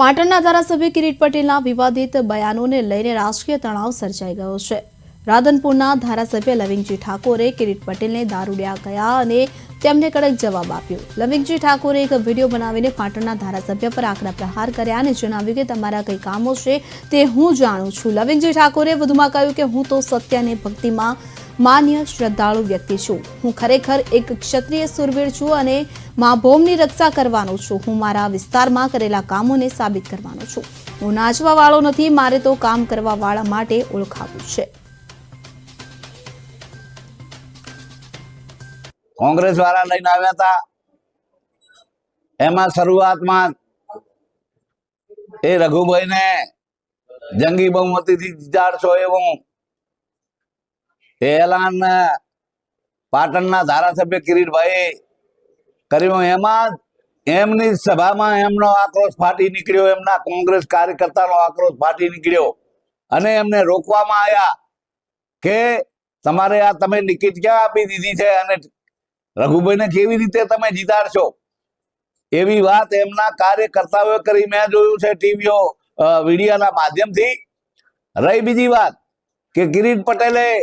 પાટણના ધારાસભ્ય કિરીટ પટેલના વિવાદિત બયાનોને લઈને રાજકીય તણાવ સર્જાઈ ગયો છે. રાધનપુરના ધારાસભ્ય લવિંગજી ઠાકોરે કિરીટ પટેલને દારૂડિયા ગયા અને તેમને કડક જવાબ આપ્યો. લવિંગજી ઠાકોરે એક વીડિયો બનાવીને પાટણના ધારાસભ્ય પર આકરા પ્રહાર કર્યા અને જણાવ્યું કે તમારા કઈ કામો છે તે હું જાણું છું. લવિંગજી ઠાકોરે વધુમાં કહ્યું કે હું તો સત્ય ભક્તિમાં માન્ય શ્રદ્ધાળુ વ્યક્તિ છું. હું ખરેખર એક ક્ષત્રિય સુરવીર છું અને મા ભૌમની રક્ષા કરવાનો છું. હું મારા વિસ્તારમાં કરેલા કામોને સાબિત કરવાનો છું. હું નાચવા વાળો નથી, મારે તો કામ કરવા વાળા માટે ઓળખાવું છે. કોંગ્રેસ વાળા લઈને આવ્યા હતા. એમાં શરૂઆતમાં એ રઘુભાઈને જંગી બહુમતીથી જીતાડશો એવું એલાન પાટણના ધારાસભ્ય કિરીટભાઈ કર્યું એમાં એમની સભામાં એમનો આક્રોશ ફાટી નીકળ્યો, એમના કોંગ્રેસ કાર્યકર્તાનો આક્રોશ ફાટી નીકળ્યો અને એમને રોકવામાં આવ્યા કે તમારે આ તમે ટિકિટ ક્યાં આપી દીધી છે અને રઘુભાઈને કેવી રીતે તમે જીતાડશો? એવી વાત એમના કાર્યકર્તાઓએ કરી. મેં જોયું છે ટીવીઓ વિડીયોના માધ્યમથી. રહી બીજી વાત કે કિરીટ પટેલે